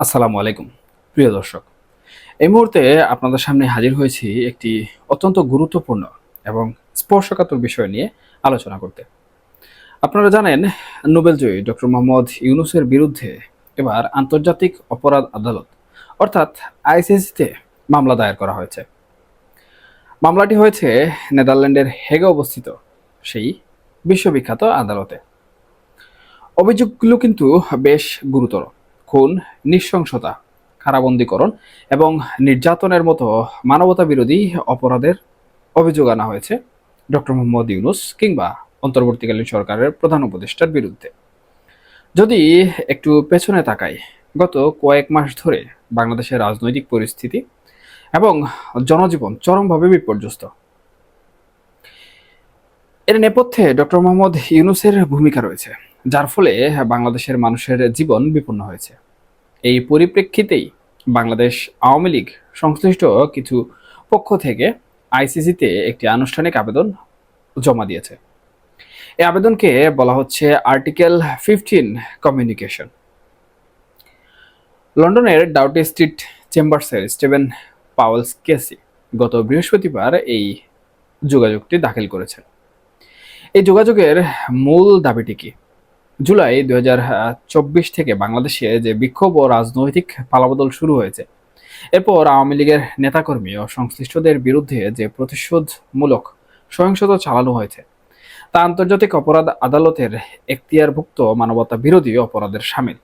আসসালামু আলাইকুম। প্রিয় দর্শক, এই মুহূর্তে আপনাদের সামনে হাজির হয়েছি একটি অত্যন্ত গুরুত্বপূর্ণ এবং স্পর্শকাতর বিষয় নিয়ে আলোচনা করতে। আপনারা জানেন, নোবেলজয়ী ডক্টর মোহাম্মদ ইউনুসের বিরুদ্ধে এবার আন্তর্জাতিক অপরাধ আদালত, অর্থাৎ আইসিসিতে মামলা দায়ের করা হয়েছে। মামলাটি হয়েছে নেদারল্যান্ডের হেগে অবস্থিত সেই বিশ্ববিখ্যাত আদালতে। অভিযোগগুলো কিন্তু বেশ গুরুতর। খুন, নৃশংসতা কারাবন্দীকরণ এবং নির্যাতনের মতো মানবতা বিরোধী অপরাধের অভিযোগ আনা হয়েছে ডক্টর মোহাম্মদ ইউনুস কিংবা অন্তর্বর্তীকালীন সরকারের প্রধান উপদেষ্টার বিরুদ্ধে। যদি একটু পেছনে তাকাই, গত কয়েক মাস ধরে বাংলাদেশের রাজনৈতিক পরিস্থিতি এবং জনজীবন চরমভাবে বিপর্যস্ত। এর নেপথ্যে ডক্টর মোহাম্মদ ইউনুসের ভূমিকা রয়েছে। যার ফলে বাংলাদেশের মানুষের জীবন বিপন্ন হয়েছে। এই পরিপ্রেক্ষিতেই বাংলাদেশ আওয়ামী লীগ সংশ্লিষ্ট কিছু পক্ষ থেকে আইসিসিতে একটি আনুষ্ঠানিক আবেদন জমা দিয়েছে। এই আবেদনকে বলা হচ্ছে আর্টিকেল ফিফটিন কমিউনিকেশন। লন্ডনের ডাউটি স্ট্রিট চেম্বার্সের স্টিভেন পাওয়েলস কেসি গত বৃহস্পতিবার এই যোগাযোগটি দাখিল করেছেন। এই যোগাযোগের মূল দাবিটি কি? জুলাই দুই হাজার চব্বিশ থেকে বাংলাদেশে যে বিক্ষোভ ও রাজনৈতিক পালাবদল শুরু হয়েছে, এরপর আওয়ামী লীগের নেতাকর্মী ও সংশ্লিষ্টদের বিরুদ্ধে যে প্রতিশোধমূলক সহিংসতা চালানো হয়েছে, তা আন্তর্জাতিক অপরাধ আদালতের এখতিয়ারভুক্ত মানবতা বিরোধী অপরাধের সামিল।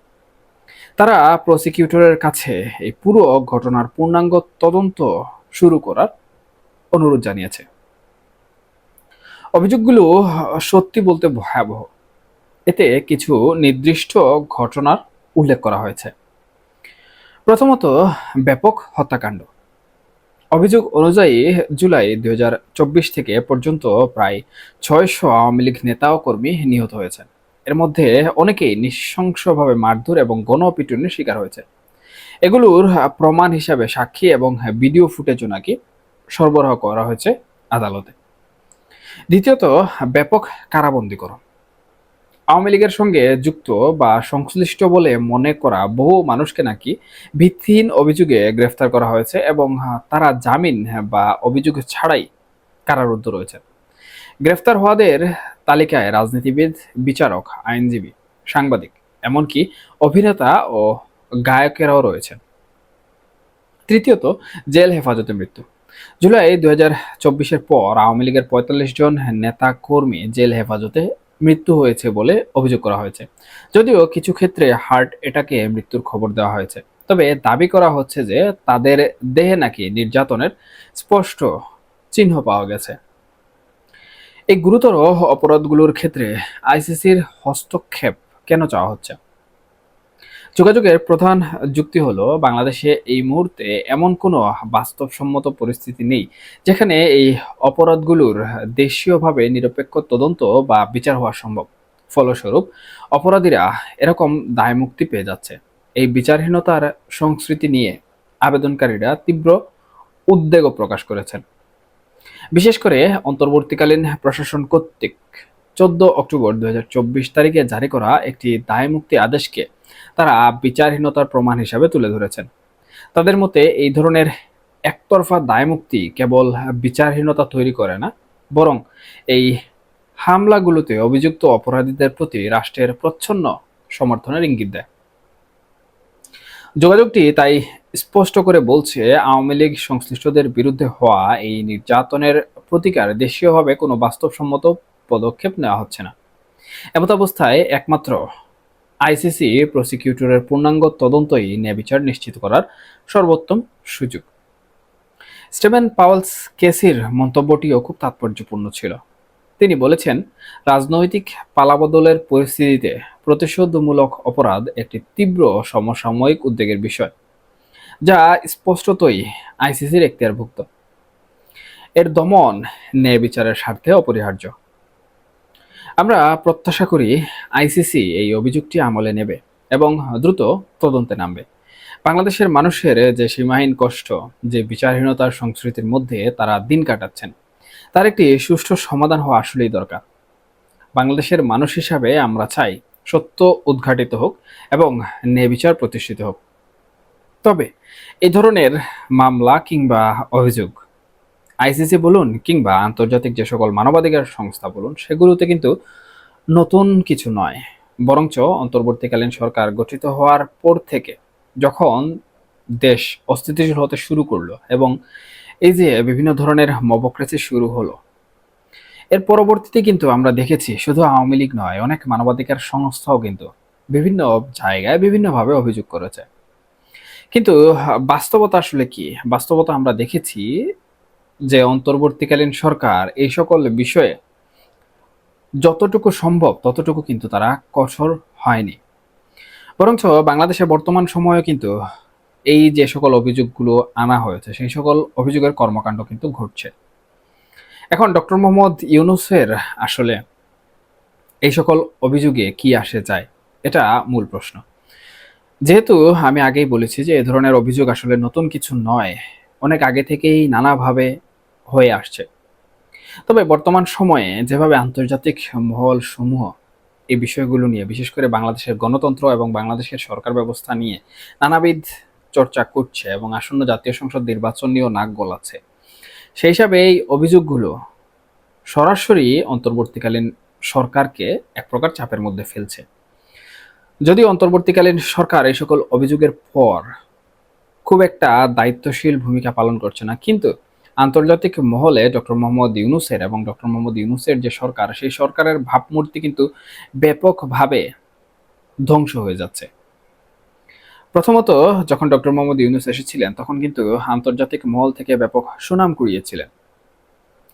তারা প্রসিকিউটরের কাছে এই পুরো ঘটনার পূর্ণাঙ্গ তদন্ত শুরু করার অনুরোধ জানিয়েছে। অভিযোগগুলো সত্যি বলতে ভয়াবহ। এতে কিছু নির্দিষ্ট ঘটনার উল্লেখ করা হয়েছে। প্রথমত, ব্যাপক হত্যাকাণ্ড। অভিযোগ অনুযায়ী, জুলাই দুই হাজার চব্বিশ থেকে পর্যন্ত প্রায় ছয়শো আওয়ামী লীগ নেতা ও কর্মী নিহত হয়েছেন। এর মধ্যে অনেকেই নৃশংসভাবে মারধর এবং গণপিটুনির শিকার হয়েছে। এগুলোর প্রমাণ হিসাবে সাক্ষী এবং ভিডিও ফুটেজও নাকি সরবরাহ করা হয়েছে আদালতে। দ্বিতীয়ত, ব্যাপক কারাবন্দীকরণ। আওয়ামী লীগের সঙ্গে যুক্ত বা সংশ্লিষ্ট বলে মনে করা বহু মানুষকে নাকি ভিত্তিহীন অভিযোগে গ্রেফতার করা হয়েছে এবং তারা জামিন বা অভিযোগ ছাড়াই কারারুদ্ধ রয়েছে। গ্রেফতার হওয়াদের তালিকায় রাজনীতিবিদ, বিচারক, আইনজীবী, সাংবাদিক, এমনকি অভিনেতা ও গায়কেরাও রয়েছেন তৃতীয়ত, জেল হেফাজতে মৃত্যু। জুলাই দু হাজার চব্বিশের পর আওয়ামী লীগের পঁয়তাল্লিশ জন নেতা কর্মী জেল হেফাজতে মৃত্যু হয়েছে বলে অভিযোগ করা হয়েছে। যদিও কিছু ক্ষেত্রে হার্ট এটাকে মৃত্যুর খবর দেওয়া হয়েছে। তবে দাবি করা হচ্ছে যে তাদের দেহে নাকি নির্যাতনের স্পষ্ট চিহ্ন পাওয়া গেছে। এই গুরুতর অপরাধগুলোর ক্ষেত্রে আইসিসির হস্তক্ষেপ কেন চাওয়া হচ্ছে? যোগাযোগের প্রধান যুক্তি হলো, বাংলাদেশে এই মুহূর্তে এমন কোনো বাস্তবসম্মত পরিস্থিতি নেই, যেখানে এই অপরাধগুলোর দেশীয়ভাবে নিরপেক্ষ তদন্ত বা বিচার হওয়া সম্ভব। ফলস্বরূপ, অপরাধীরা এরকম দায় মুক্তি পেয়ে যাচ্ছে। এই বিচারহীনতার সংস্কৃতি নিয়ে আবেদনকারীরা তীব্র উদ্বেগও প্রকাশ করেছেন। বিশেষ করে অন্তর্বর্তীকালীন প্রশাসন কর্তৃক চোদ্দ অক্টোবর দুই হাজার চব্বিশ তারিখে জারি করা একটি দায় মুক্তি আদেশকে তারা বিচারহীনতার প্রমাণ হিসাবে তুলে ধরেছেন। তাদের মতে এই ধরনের একতরফা দায়মুক্তি কেবল বিচারহীনতা তৈরি করে না, বরং এই হামলাগুলোতে অভিযুক্ত অপরাধীদের প্রতি রাষ্ট্রের প্রচ্ছন্ন সমর্থনের ইঙ্গিত দেয়। যোগাযোগটি তাই স্পষ্ট করে বলছে, আওয়ামী লীগ সংশ্লিষ্টদের বিরুদ্ধে হওয়া এই নির্যাতনের প্রতিকার দেশীয়ভাবে কোনো বাস্তবসম্মত পদক্ষেপ নেওয়া হচ্ছে না। এমত অবস্থায় একমাত্র আইসিসি প্রসিকিউটরের পূর্ণাঙ্গ তদন্তই ন্যায়বিচার নিশ্চিত করার সর্বোত্তম সুযোগ। স্টেভেন পাওয়েলস কেসির মন্তব্যটিও খুব তাৎপর্যপূর্ণ ছিল। তিনি বলেছেন, রাজনৈতিক পালাবদলের পরিস্থিতিতে প্রতিশোধমূলক অপরাধ একটি তীব্র সমসাময়িক উদ্বেগের বিষয়, যা স্পষ্টতই আইসিসির এখতিয়ারভুক্ত। এর দমন ন্যায় বিচারের স্বার্থে অপরিহার্য। আমরা প্রত্যাশা করি আইসিসি এই অভিযোগটি আমলে নেবে এবং দ্রুত তদন্তে নামবে। বাংলাদেশের মানুষের যে সীমাহীন কষ্ট, যে বিচারহীনতার সংস্কৃতির মধ্যে তারা দিন কাটাচ্ছেন, তার একটি সুষ্ঠু সমাধান হওয়া আসলেই দরকার। বাংলাদেশের মানুষ হিসাবে আমরা চাই সত্য উদ্ঘাটিত হোক এবং ন্যায় বিচার প্রতিষ্ঠিত হোক। তবে এই ধরনের মামলা কিংবা অভিযোগ আইসিসি বলুন কিংবা আন্তর্জাতিক যে সকল মানবাধিকার সংস্থা বলুন, সেগুলোতে কিন্তু নতুন কিছু নয়। বরঞ্চ অন্তর্বর্তীকালীন সরকার গঠিত হওয়ার পর থেকে যখন দেশ অস্থিতিশীল হতে শুরু করল এবং এই যে বিভিন্ন ধরনের মবক্রেসি শুরু হলো, এর পরবর্তীতে কিন্তু আমরা দেখেছি শুধু আওয়ামী লীগ নয়, অনেক মানবাধিকার সংস্থাও কিন্তু বিভিন্ন জায়গায় বিভিন্নভাবে অভিযোগ করেছে। কিন্তু বাস্তবতা আসলে কি? বাস্তবতা আমরা দেখেছি যে অন্তর্বর্তীকালীন সরকার এই সকল বিষয়ে যতটুকু সম্ভব, ততটুকু কিন্তু তারা কঠোর হয়নি। বরঞ্চ বাংলাদেশে বর্তমান সময়ে কিন্তু এই যে সকল অভিযোগগুলো আনা হয়েছে, সেই সকল অভিযোগের কর্মকাণ্ড কিন্তু ঘটছে। এখন ডক্টর মোহাম্মদ ইউনুসের আসলে এই সকল অভিযোগে কি আসে যায়, এটা মূল প্রশ্ন। যেহেতু আমি আগেই বলেছি যে এ ধরনের অভিযোগ আসলে নতুন কিছু নয়, অনেক আগে থেকেই নানাভাবে হয়ে আসছে। তবে বর্তমান সময়ে যেভাবে আন্তর্জাতিক মহল সমূহ এই বিষয়গুলো নিয়ে, বিশেষ করে বাংলাদেশের গণতন্ত্র এবং বাংলাদেশের সরকার ব্যবস্থা নিয়ে নানাবিধ চর্চা করছে এবং আসন্ন জাতীয় সংসদ নির্বাচন নিয়েও নাক গলাচ্ছে, সেই হিসাবে এই অভিযোগগুলো সরাসরি অন্তর্বর্তীকালীন সরকারকে এক প্রকার চাপের মধ্যে ফেলছে। যদিও অন্তর্বর্তীকালীন সরকার এই সকল অভিযোগের পর খুব একটা দায়িত্বশীল ভূমিকা পালন করছে না, কিন্তু আন্তর্জাতিক মহলে ডক্টর মোহাম্মদ ইউনুসের এবং ডক্টর মোহাম্মদ ইউনুসের যে সরকার, সেই সরকারের ভাবমূর্তি কিন্তু ব্যাপকভাবে ধ্বংস হয়ে যাচ্ছে। প্রথমত, যখন ডক্টর মোহাম্মদ ইউনুস এসেছিলেন, তখন কিন্তু আন্তর্জাতিক মহল থেকে ব্যাপক সুনাম কুড়িয়েছিলেন।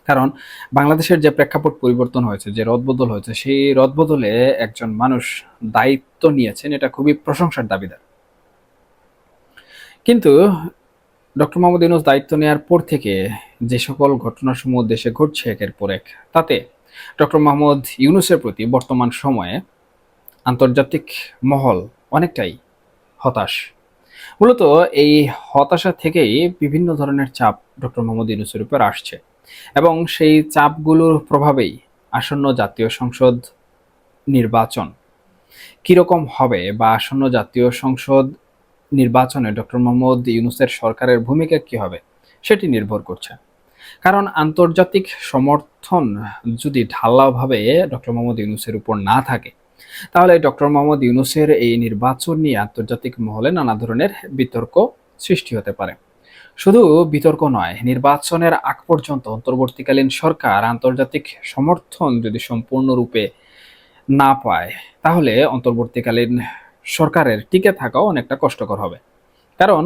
কারণ বাংলাদেশের যে প্রেক্ষাপট পরিবর্তন হয়েছে, যে রদবদল হয়েছে, সেই রদবদলে একজন মানুষ দায়িত্ব নিয়েছেন, এটা খুবই প্রশংসার দাবিদার। কিন্তু ডক্টর মোহাম্মদ ইউনুস দায়িত্ব নেওয়ার পর থেকে যে সকল ঘটনাসমূহ দেশে ঘটছে একের পর এক, তাতে ডক্টর মোহাম্মদ ইউনুসের প্রতি বর্তমান সময়ে আন্তর্জাতিক মহল অনেকটাই হতাশ। মূলত এই হতাশা থেকেই বিভিন্ন ধরনের চাপ ডক্টর মোহাম্মদ ইউনুসের উপর আসছে এবং সেই চাপগুলোর প্রভাবেই আসন্ন জাতীয় সংসদ নির্বাচন কীরকম হবে বা আসন্ন জাতীয় সংসদ নির্বাচনে ডক্টর মোহাম্মদ ইউনুসের সরকারের ভূমিকা কি হবে, সেটি নির্ভর করছে। কারণ আন্তর্জাতিক সমর্থন যদি ঢালাওভাবে ডক্টর মোহাম্মদ ইউনুসের উপর না থাকে, তাহলে ডক্টর মোহাম্মদ ইউনুসের এই নির্বাচন নিয়ে আন্তর্জাতিক মহলে নানা ধরনের বিতর্ক সৃষ্টি হতে পারে। শুধু বিতর্ক নয়, নির্বাচনের আগ পর্যন্ত অন্তর্বর্তীকালীন সরকার আন্তর্জাতিক সমর্থন যদি সম্পূর্ণরূপে না পায়, তাহলে অন্তর্বর্তীকালীন সরকারের টিকে থাকাও অনেকটা কষ্টকর হবে। কারণ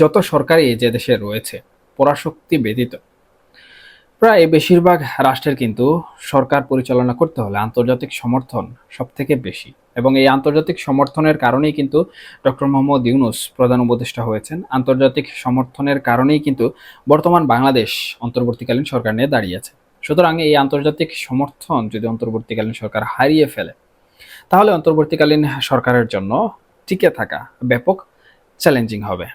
যত সরকারই যে দেশে রয়েছে, পরাশক্তি ব্যতীত, প্রায় বেশিরভাগ রাষ্ট্রের কিন্তু সরকার পরিচালনা করতে হলে আন্তর্জাতিক সমর্থন সব থেকে বেশি। এবং এই আন্তর্জাতিক সমর্থনের কারণেই কিন্তু ডক্টর মোহাম্মদ ইউনুস প্রধান উপদেষ্টা হয়েছেন। আন্তর্জাতিক সমর্থনের কারণেই কিন্তু বর্তমান বাংলাদেশ অন্তর্বর্তীকালীন সরকার নিয়ে দাঁড়িয়েছে সুতরাং এই আন্তর্জাতিক সমর্থন যদি অন্তর্বর্তীকালীন সরকার হারিয়ে ফেলে তাহলে অন্তর্বর্তীকালীন সরকারের জন্য টিকে থাকা ব্যাপক চ্যালেঞ্জিং হবে।